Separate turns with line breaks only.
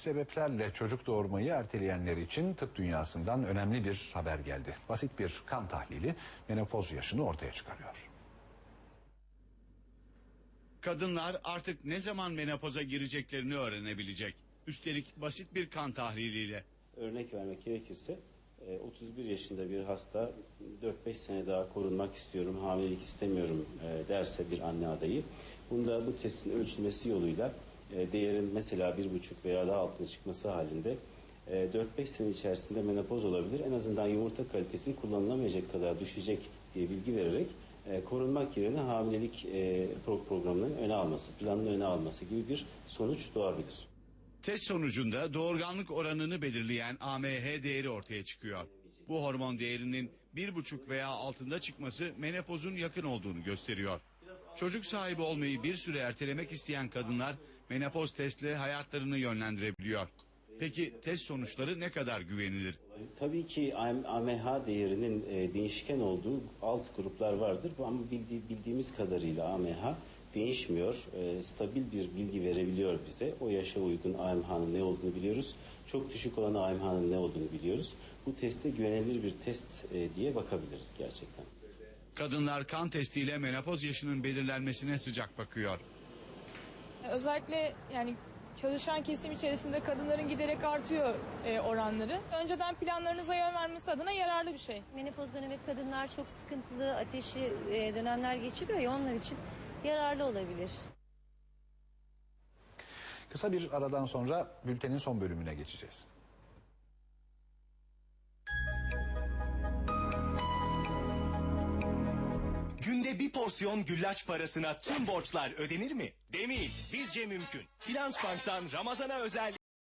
sebeplerle çocuk doğurmayı erteleyenler için tıp dünyasından önemli bir haber geldi. Basit bir kan tahlili menopoz yaşını ortaya çıkarıyor.
Kadınlar artık ne zaman menopoza gireceklerini öğrenebilecek. Üstelik basit bir kan tahliliyle.
Örnek vermek gerekirse e, 31 yaşında bir hasta 4-5 sene daha korunmak istiyorum, hamilelik istemiyorum e, derse bir anne adayı. Bunda bu testin ölçülmesi yoluyla e, değerin mesela 1,5 veya daha altına çıkması halinde e, 4-5 sene içerisinde menopoz olabilir. En azından yumurta kalitesi kullanılamayacak kadar düşecek diye bilgi vererek e, korunmak yerine hamilelik e, pro- programının öne alması, planını öne alması gibi bir sonuç doğabilir.
Test sonucunda doğurganlık oranını belirleyen AMH değeri ortaya çıkıyor. Bu hormon değerinin bir buçuk veya altında çıkması menopozun yakın olduğunu gösteriyor. Çocuk sahibi olmayı bir süre ertelemek isteyen kadınlar menopoz testle hayatlarını yönlendirebiliyor. Peki test sonuçları ne kadar güvenilir?
Tabii ki AMH değerinin e, değişken olduğu alt gruplar vardır. Ama bildi- bildiğimiz kadarıyla AMH değişmiyor. E, stabil bir bilgi verebiliyor bize. O yaşa uygun AMH'nın ne olduğunu biliyoruz. Çok düşük olan AMH'nın ne olduğunu biliyoruz. Bu teste güvenilir bir test e, diye bakabiliriz gerçekten.
Kadınlar kan testiyle menopoz yaşının belirlenmesine sıcak bakıyor.
Özellikle yani çalışan kesim içerisinde kadınların giderek artıyor e, oranları. Önceden planlarınıza yön vermesi adına yararlı bir şey.
Menopoz dönemi kadınlar çok sıkıntılı, ateşi e, dönemler geçiriyor ya onlar için yararlı olabilir.
Kısa bir aradan sonra bültenin son bölümüne geçeceğiz.
Günde bir porsiyon güllaç parasına tüm borçlar ödenir mi? Demeyin, bizce mümkün. Finansbank'tan Ramazan'a özel